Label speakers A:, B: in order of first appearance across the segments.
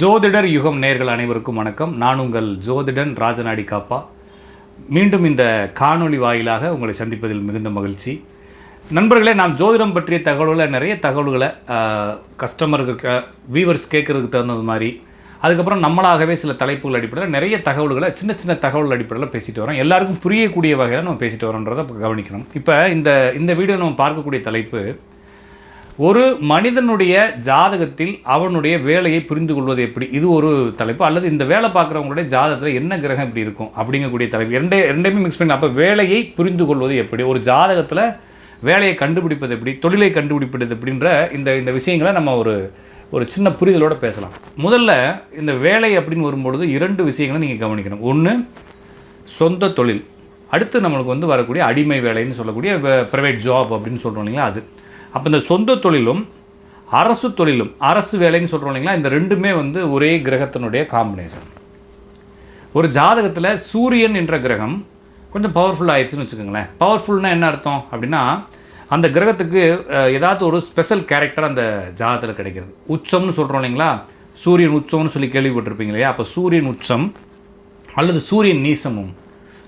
A: ஜோதிடர் யுகம் நேர்கள் அனைவருக்கும் வணக்கம். நான் உங்கள் ஜோதிடன் ராஜநாடி காப்பா. மீண்டும் இந்த காணொளி வாயிலாக உங்களை சந்திப்பதில் மிகுந்த மகிழ்ச்சி. நண்பர்களே நாம் ஜோதிடம் பற்றிய தகவல்களை நிறைய தகவல்களை கஸ்டமருக்கு வியூவர்ஸ் கேட்குறதுக்கு தகுந்தது மாதிரி அதுக்கப்புறம் நம்மளாகவே சில தலைப்புகள் அடிப்படையில் நிறைய தகவல்களை சின்ன சின்ன தகவல் அடிப்படையில் பேசிட்டு வரோம். எல்லாருக்கும் புரியக்கூடிய வகையில் நம்ம பேசிட்டு வரோன்றதை கவனிக்கணும். இப்போ இந்த இந்த வீடியோ நம்ம பார்க்கக்கூடிய தலைப்பு ஒரு மனிதனுடைய ஜாதகத்தில் அவனுடைய வேலையை புரிந்து கொள்வது எப்படி? இது ஒரு தலைப்பு. அல்லது இந்த வேலை பார்க்குறவங்களுடைய ஜாதகத்தில் என்ன கிரகம் இப்படி இருக்கும்? அப்படிங்கக்கூடிய தலைப்பு. ரெண்டே ரெண்டையுமே மிக்ஸ் பண்ணி அப்போ வேலையை புரிந்து கொள்வது எப்படி? ஒரு ஜாதகத்தில் வேலையை கண்டுபிடிப்பது எப்படி? தொழிலை கண்டுபிடிப்பது எப்படின்ற இந்த இந்த விஷயங்களை நம்ம ஒரு ஒரு சின்ன புரிதலோடு பேசலாம். முதல்ல இந்த வேலை அப்படின்னு வரும்பொழுது இரண்டு விஷயங்களை நீங்கள் கவனிக்கணும். ஒன்று சொந்த தொழில். அடுத்து நம்மளுக்கு வந்து வரக்கூடிய அடிமை வேலைன்னு சொல்லக்கூடிய ப்ரைவேட் ஜாப் அப்படின்னு சொல்கிறோம் இல்லைங்களா அது. அப்போ இந்த சொந்த தொழிலும் அரசு தொழிலும் அரசு வேலைன்னு சொல்கிறோம் இல்லைங்களா இந்த ரெண்டுமே வந்து ஒரே கிரகத்தினுடைய காம்பினேஷன் ஒரு ஜாதகத்தில் சூரியன் என்ற கிரகம் கொஞ்சம் பவர்ஃபுல் ஆயிடுச்சுன்னு வச்சுக்கோங்களேன். பவர்ஃபுல்னா என்ன அர்த்தம்? அப்படின்னா அந்த கிரகத்துக்கு ஏதாவது ஒரு ஸ்பெஷல் கேரக்டர் அந்த ஜாதகத்தில் கிடைக்கிறது. உச்சம்னு சொல்கிறோம் இல்லைங்களா சூரியன் உச்சம்னு சொல்லி கேள்விப்பட்டிருப்பீங்க இல்லையா அப்போ சூரியன் உச்சம் அல்லது சூரியன் நீசமும்.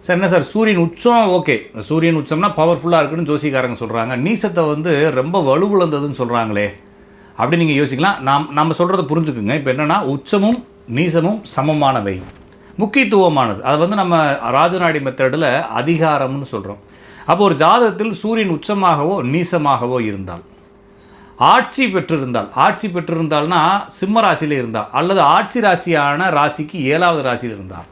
A: சார் என்ன சார் சூரியன் உச்சம் ஓகே. சூரியன் உச்சம்னா பவர்ஃபுல்லாக இருக்குன்னு ஜோசிக்காரங்க சொல்கிறாங்க நீசத்தை வந்து ரொம்ப வலுவிழந்ததுன்னு சொல்கிறாங்களே அப்படி நீங்கள் யோசிக்கலாம். நாம் நம்ம சொல்கிறத புரிஞ்சுக்குங்க. இப்போ என்னென்னா உச்சமும் நீசமும் சமமானவை. முக்கியத்துவமானது. அதை வந்து நம்ம ராஜநாடி மெத்தடில் அதிகாரம்னு சொல்கிறோம் அப்போ ஒரு ஜாதகத்தில் சூரியன் உச்சமாகவோ நீசமாகவோ இருந்தால் ஆட்சி பெற்றிருந்தால் ஆட்சி பெற்றிருந்தால்னா சிம்ம ராசியில் இருந்தால் அல்லது ஆட்சி ராசியான ராசிக்கு ஏழாவது ராசியில் இருந்தால்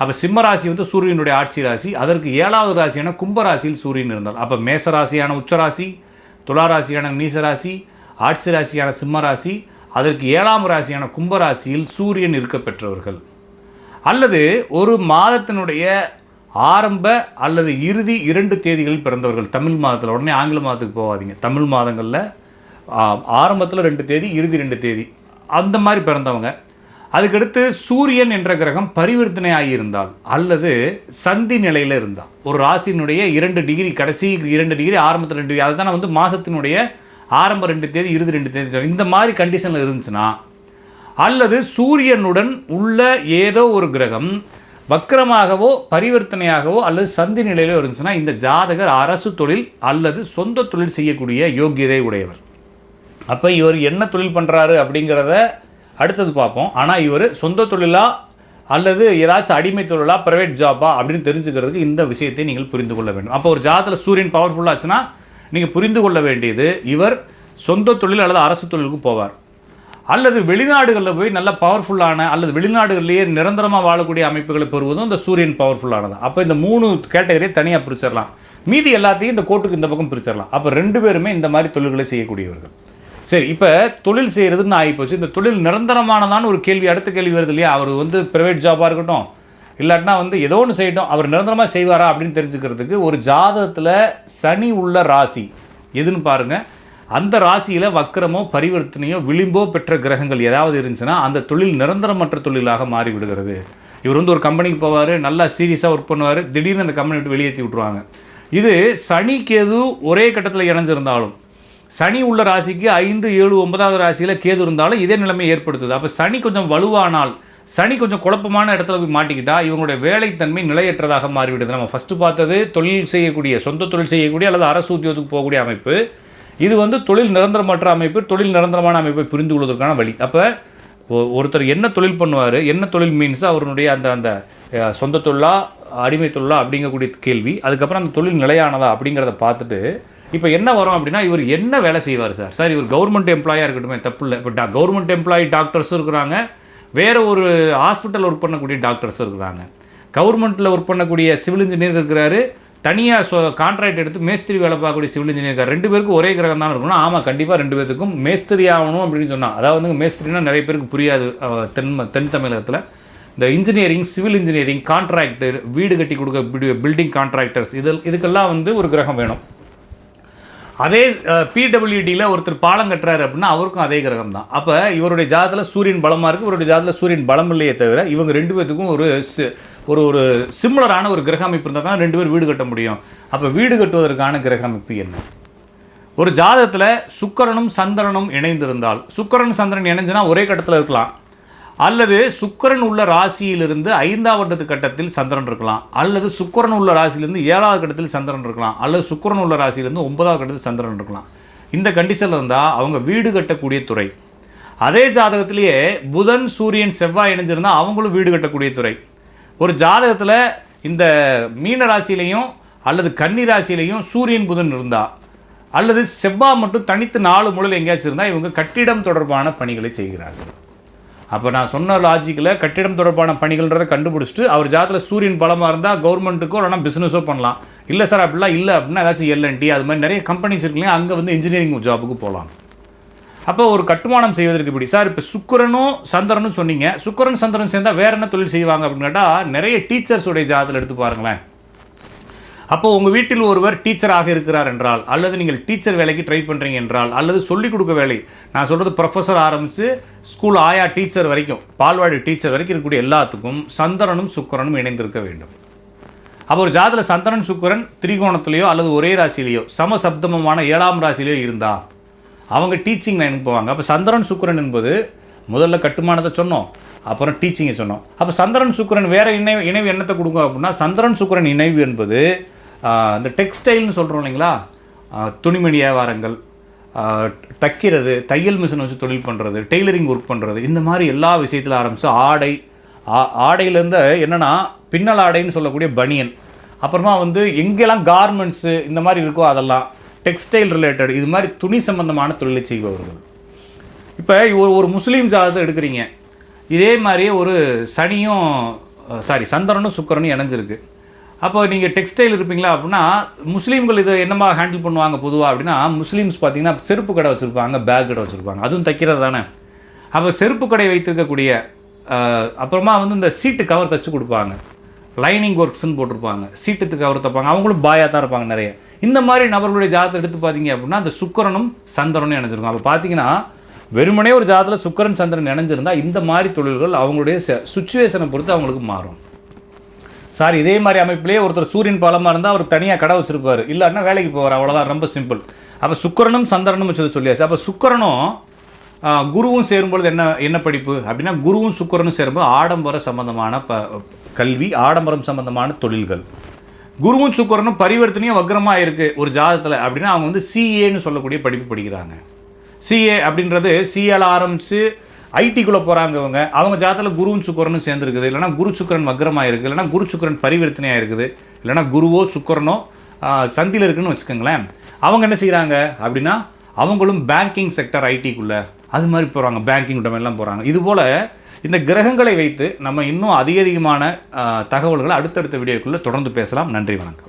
A: அப்போ சிம்ம ராசி வந்து சூரியனுடைய ஆட்சி ராசி அதற்கு ஏழாவது ராசியான கும்பராசியில் சூரியன் இருந்தால். அப்போ மேச ராசியான உச்சராசி துளாராசியான நீசராசி ஆட்சி ராசியான சிம்மராசி அதற்கு ஏழாம் ராசியான கும்பராசியில் சூரியன் இருக்க பெற்றவர்கள். அல்லது ஒரு மாதத்தினுடைய ஆரம்ப அல்லது இறுதி இரண்டு தேதிகளில் பிறந்தவர்கள். தமிழ் மாதத்தில் உடனே ஆங்கில மாதத்துக்கு போகாதீங்க. தமிழ் மாதங்களில் ஆரம்பத்தில் ரெண்டு தேதி இறுதி ரெண்டு தேதி. அந்த மாதிரி பிறந்தவங்க. அதுக்கடுத்து சூரியன் என்ற கிரகம் பரிவர்த்தனை ஆகியிருந்தால் அல்லது சந்தி நிலையில் இருந்தால். ஒரு ராசியினுடைய இரண்டு டிகிரி கடைசி இரண்டு டிகிரி ஆரம்பத்தில் ரெண்டு டிகிரி அதுதான் வந்து மாதத்தினுடைய ஆரம்ப ரெண்டு தேதி இறுதி ரெண்டு தேதி இந்த மாதிரி கண்டிஷனில் இருந்துச்சுன்னா அல்லது சூரியனுடன் உள்ள ஏதோ ஒரு கிரகம் வக்கிரமாகவோ பரிவர்த்தனையாகவோ அல்லது சந்தி நிலையிலோ இருந்துச்சுன்னா இந்த ஜாதகர் அரசு தொழில் அல்லது சொந்த தொழில் செய்யக்கூடிய யோக்கியதை உடையவர். அப்போ இவர் என்ன தொழில் பண்ணுறாரு அப்படிங்கிறத அடுத்தது பார்ப்போம். ஆனால் இவர் சொந்த தொழிலாக அல்லது ஏதாச்சும் அடிமை தொழிலா ப்ரைவேட் ஜாப்பா அப்படின்னு தெரிஞ்சுக்கிறதுக்கு இந்த விஷயத்தை நீங்கள் புரிந்து கொள்ள வேண்டும். அப்போ ஒரு ஜாதத்தில் சூரியன் பவர்ஃபுல்லாச்சுன்னா நீங்கள் புரிந்து கொள்ள வேண்டியது இவர் சொந்த தொழில் அல்லது அரசு தொழிலுக்கு போவார். அல்லது வெளிநாடுகளில் போய் நல்ல பவர்ஃபுல்லான அல்லது வெளிநாடுகளிலேயே நிரந்தரமாக வாழக்கூடிய அமைப்புகளை பெறுவதும் இந்த சூரியன் பவர்ஃபுல்லானது அப்போ இந்த மூணு கேட்டகரியை தனியாக பிரிச்சிடலாம். மீதி எல்லாத்தையும் இந்த கோட்டுக்கு இந்த பக்கம் பிரிச்சிடலாம். அப்போ ரெண்டு பேருமே இந்த மாதிரி தொழில்களை செய்யக்கூடியவர்கள். சரி இப்போ தொழில் செய்கிறதுன்னு ஆகிப்போச்சு. இந்த தொழில் நிரந்தரமானதான்னு ஒரு கேள்வி அடுத்த கேள்வி வருது இல்லையா? அவர் வந்து ப்ரைவேட் ஜாபாக இருக்கட்டும் இல்லாட்டினா வந்து ஏதோ ஒன்று செய்யட்டும். அவர் நிரந்தரமாக செய்வாரா அப்படின்னு தெரிஞ்சுக்கிறதுக்கு ஒரு ஜாதகத்தில் சனி உள்ள ராசி எதுன்னு பாருங்கள் அந்த ராசியில் வக்கிரமோ பரிவர்த்தனையோ விளிம்போ பெற்ற கிரகங்கள் ஏதாவது இருந்துச்சுன்னா அந்த தொழில் நிரந்தரமற்ற தொழிலாக மாறி விடுகிறது இவர் வந்து ஒரு கம்பெனிக்கு போவார் நல்லா சீரியஸாக ஒர்க் பண்ணுவார். திடீர்னு அந்த கம்பெனி விட்டு வெளியேற்றி விட்ருவாங்க இது சனி கேது ஒரே கட்டத்தில் இணைஞ்சிருந்தாலும் சனி உள்ள ராசிக்கு ஐந்து ஏழு ஒன்பதாவது ராசியில் கேது இருந்தாலும் இதே நிலைமை ஏற்படுத்துது. அப்போ சனி கொஞ்சம் வலுவானால் சனி கொஞ்சம் குழப்பமான இடத்துல போய் மாட்டிக்கிட்டா இவங்களுடைய வேலைத்தன்மை நிலையற்றதாக மாறிவிடுது. நம்ம ஃபஸ்ட்டு பார்த்தது தொழில் செய்யக்கூடிய சொந்த தொழில் செய்யக்கூடிய அல்லது அரசு உத்தியோகத்துக்கு போகக்கூடிய அமைப்பு. இது வந்து தொழில் நிரந்தரமற்ற அமைப்பு தொழில் நிரந்தரமான அமைப்பை புரிந்து கொள்வதற்கான வழி. அப்போ ஒருத்தர் என்ன தொழில் பண்ணுவார் என்ன தொழில் மீன்ஸ் அவருடைய அந்த அந்த சொந்த தொழிலா அடிமை தொழிலா அப்படிங்கக்கூடிய கேள்வி. அதுக்கப்புறம் அந்த தொழில் நிலையானதா அப்படிங்கிறத பார்த்துட்டு இப்போ என்ன வரும் அப்படின்னா இவர் என்ன வேலை செய்வார் சார்? சார் இவர் கவர்மெண்ட் எம்ப்ளாயாக இருக்கட்டுமே தப்பு இல்லை. இப்போ கவர்மெண்ட் எம்ப்ளாயி டாக்டர்ஸும் இருக்கிறாங்க. வேறு ஒரு ஹாஸ்பிட்டல் ஒர்க் பண்ணக்கூடிய டாக்டர்ஸும் இருக்கிறாங்க. கவர்மெண்ட்டில் ஒர்க் பண்ணக்கூடிய சிவில் இன்ஜினியர் இருக்கிறாரு. தனியாக சொ கான்ட்ராக்ட் எடுத்து மேஸ்திரி வேலை பார்க்கக்கூடிய சிவில் இன்ஜினியர் இருக்கார். ரெண்டு பேருக்கும் ஒரே கிரகம் தான் இருக்கணும் ஆமாம் கண்டிப்பாக ரெண்டு பேருக்கும் மேஸ்திரி ஆகணும் அப்படின்னு சொன்னால் அதாவது வந்து மேஸ்திரினா நிறைய பேருக்கு புரியாது தென் தென் தமிழகத்தில். இந்த இன்ஜினியரிங் சிவில் இன்ஜினியரிங் கான்ட்ராக்டர் வீடு கட்டி கொடுக்க பில்டிங் கான்ட்ராக்டர்ஸ் இதில் இதுக்கெல்லாம் வந்து ஒரு கிரகம் வேணும். அதே பிடபிள்யூடியில் ஒருத்தர் பாலம் கட்டுறாரு அப்படின்னா அவருக்கும் அதே கிரகம் தான் அப்போ இவருடைய ஜாதத்தில் சூரியன் பலமாக இருக்குது இவருடைய ஜாதத்தில் சூரியன் பலம் இல்லையே தவிர இவங்க ரெண்டு பேத்துக்கும் ஒரு சி- ஒரு ஒரு சிம்லரான ஒரு கிரக அமைப்பு இருந்தால் தான் ரெண்டு பேர் வீடு கட்ட முடியும். அப்போ வீடு கட்டுவதற்கான கிரக அமைப்பு என்ன? ஒரு ஜாதகத்தில் சுக்கரனும் சந்திரனும் இணைந்திருந்தால் சுக்கரன் சந்திரன் இணைஞ்சுனா ஒரே கட்டத்தில் இருக்கலாம். அல்லது சுக்கரன் உள்ள ராசியிலிருந்து ஐந்தாவது கட்டத்தில் சந்திரன் இருக்கலாம். அல்லது சுக்கிரன் உள்ள ராசியிலிருந்து ஏழாவது கட்டத்தில் சந்திரன் இருக்கலாம். அல்லது சுக்கரன் உள்ள ராசியிலிருந்து ஒன்பதாவது கட்டத்தில் சந்திரன் இருக்கலாம். இந்த கண்டிஷனில் இருந்தால் அவங்க வீடு கட்டக்கூடிய துறை. அதே ஜாதகத்திலேயே புதன் சூரியன் செவ்வாய் இணைஞ்சிருந்தா அவங்களும் வீடு கட்டக்கூடிய துறை. ஒரு ஜாதகத்தில் இந்த மீன ராசியிலையும் அல்லது கன்னி ராசியிலையும் சூரியன் புதன் இருந்தால் அல்லது செவ்வாய் மட்டும் தனித்து நாலு முழல் எங்கேயாச்சும் இருந்தால் இவங்க கட்டிடம் தொடர்பான பணிகளை செய்கிறார்கள். அப்போ நான் சொன்ன லாஜிக்கில் கட்டிடம் தொடர்பான பணிகள்ன்றதை கண்டுபிடிச்சிட்டு அவர் ஜாதத்தில் சூரியன் பலமாக இருந்தால் கவர்மெண்ட்டுக்கோ இல்லைனா பிஸ்னஸோ பண்ணலாம். இல்லை சார் அப்படிலாம் இல்லை அப்படின்னா ஏதாச்சும் எல்என்டி அது மாதிரி நிறைய கம்பெனிஸ் இருக்குல்லையா அங்கே வந்து இன்ஜினியரிங் ஜாபுக்கு போகலாம் அப்போ ஒரு கட்டுமானம் செய்வதற்கு இப்படி. சார் இப்போ சுக்கரனும் சந்திரனும் சொன்னீங்க. சுக்கரன் சந்திரன் சேர்ந்தால் வேற என்ன தொழில் செய்வாங்க அப்படின்னு கேட்டால் நிறைய டீச்சர்ஸுடைய ஜாதத்தில் எடுத்து பாருங்களேன். அப்போ உங்கள் வீட்டில் ஒருவர் டீச்சராக இருக்கிறார் என்றால் அல்லது நீங்கள் டீச்சர் வேலைக்கு ட்ரை பண்ணுறீங்க என்றால் அல்லது சொல்லிக் கொடுக்க வேலை நான் சொல்கிறது ப்ரொஃபஸர் ஆரம்பித்து ஸ்கூல் ஆயா டீச்சர் வரைக்கும் பால்வாடி டீச்சர் வரைக்கும் இருக்கக்கூடிய எல்லாத்துக்கும் சந்திரனும் சுக்கிரனும் இணைந்திருக்க வேண்டும். அப்போ ஒரு ஜாதத்தில் சந்திரன் சுக்கிரன் திரிகோணத்திலேயோ அல்லது ஒரே ராசிலேயோ சமசப்தமமான ஏழாம் ராசிலேயோ இருந்தா அவங்க டீச்சிங் லைனுக்கு போவாங்க. அப்போ சந்திரன் சுக்கரன் என்பது முதல்ல கட்டுமானத்தை சொன்னோம் அப்புறம் டீச்சிங்கை சொன்னோம். அப்போ சந்திரன் சுக்கிரன் வேறு இணைவு இணைவு என்னத்தை கொடுக்கும் அப்படின்னா சந்திரன் சுக்கிரன் இணைவு என்பது இந்த டெக்ஸ்டைல்னு சொல்கிறோம் இல்லைங்களா? துணிமணி வியாபாரங்கள் தைக்கிறது தையல் மிஷின் வச்சு தொழில் பண்ணுறது டெய்லரிங் ஒர்க் பண்ணுறது இந்த மாதிரி எல்லா விஷயத்தில் ஆரம்பித்து ஆடை ஆ- ஆடையிலேருந்து என்னென்னா பின்னல் ஆடைன்னு சொல்லக்கூடிய பனியன் அப்புறமா வந்து எங்கெல்லாம் கார்மெண்ட்ஸு இந்த மாதிரி இருக்கோ அதெல்லாம் டெக்ஸ்டைல் ரிலேட்டட் இது மாதிரி துணி சம்பந்தமான தொழிலை செய்பவர்கள். இப்போ ஒரு ஒரு முஸ்லீம் ஜாதகத்தை எடுக்கிறீங்க. இதே மாதிரியே ஒரு சனியும் சாரி சந்திரனும் சுக்கரனும் இணைஞ்சிருக்கு. அப்போ நீங்கள் டெக்ஸ்டைல் இருப்பீங்களா அப்படின்னா முஸ்லீம்கள் இதை என்னமா ஹேண்டில் பண்ணுவாங்க பொதுவாக அப்படின்னா முஸ்லீம்ஸ் பார்த்தீங்கன்னா செருப்பு கடை வச்சுருப்பாங்க பேக் கடை வச்சுருப்பாங்க. அதுவும் தைக்கிறது தானே. அப்போ செருப்பு கடை வைத்திருக்கக்கூடிய அப்புறமா வந்து இந்த சீட்டு கவர் தச்சு கொடுப்பாங்க. லைனிங் ஒர்க்ஸ்ன்னு போட்டிருப்பாங்க. சீட்டுக்கு கவர் தைப்பாங்க. அவங்களும் பாயாக தான் இருப்பாங்க நிறைய. இந்த மாதிரி நபர்களுடைய ஜாதகத்தை எடுத்து பார்த்தீங்க அப்படின்னா அந்த சுக்கரனும் சந்திரனும் இணைஞ்சிருக்கும். அப்போ பார்த்தீங்கன்னா வெறுமனே ஒரு ஜாதத்தில் சுக்கரன் சந்திரன் இணைஞ்சிருந்தால் இந்த மாதிரி தொழில்கள் அவங்களுடைய சுச்சுவேஷனை பொறுத்து அவங்களுக்கு மாறும். சார் இதே மாதிரி அமைப்பிலேயே ஒருத்தர் சூரியன் பலமாக இருந்தால் அவர் தனியாக கடை வச்சுருப்பார். இல்லைன்னா வேலைக்கு போவார். அவ்வளோதான் ரொம்ப சிம்பிள் அப்போ சுக்கிரனும் சந்திரனும் வச்சது சொல்லியாச்சு அப்போ சுக்கிரனும் குருவும் சேரும்பொழுது என்ன என்ன படிப்பு? அப்படின்னா குருவும் சுக்கரனும் சேரும்போது ஆடம்பர சம்பந்தமான ப கல்வி ஆடம்பரம் சம்பந்தமான தொழில்கள். குருவும் சுக்கிரனும் பரிவர்த்தனையும் வக்ரமாக இருக்குது ஒரு ஜாதத்தில் அப்படின்னா அவங்க வந்து சிஏன்னு சொல்லக்கூடிய படிப்பு படிக்கிறாங்க. சிஏ அப்படின்றது சிஏல ஆரம்பித்து ஐடிக்குள்ளே போகிறாங்க அவங்க அவங்க ஜாதத்தில் குருவும் சுக்கரனும் சேர்ந்துருக்குது. இல்லைனா குரு சுக்கரன் வக்ரமாக இருக்குது இல்லைனா குரு சுக்கரன் பரிவர்த்தனையாக இருக்குது இல்லைனா குருவோ சுக்கரனோ சந்தியில் இருக்குன்னு வச்சுக்கோங்களேன். அவங்க என்ன செய்கிறாங்க அப்படின்னா அவங்களும் பேங்கிங் செக்டர் ஐடிக்குள்ளே அது மாதிரி போகிறாங்க பேங்கிங் உடம்பெல்லாம் போகிறாங்க இதுபோல் இந்த கிரகங்களை வைத்து நம்ம இன்னும் அதிக அதிகமான தகவல்களை அடுத்தடுத்த வீடியோக்குள்ளே தொடர்ந்து பேசலாம். நன்றி வணக்கம்.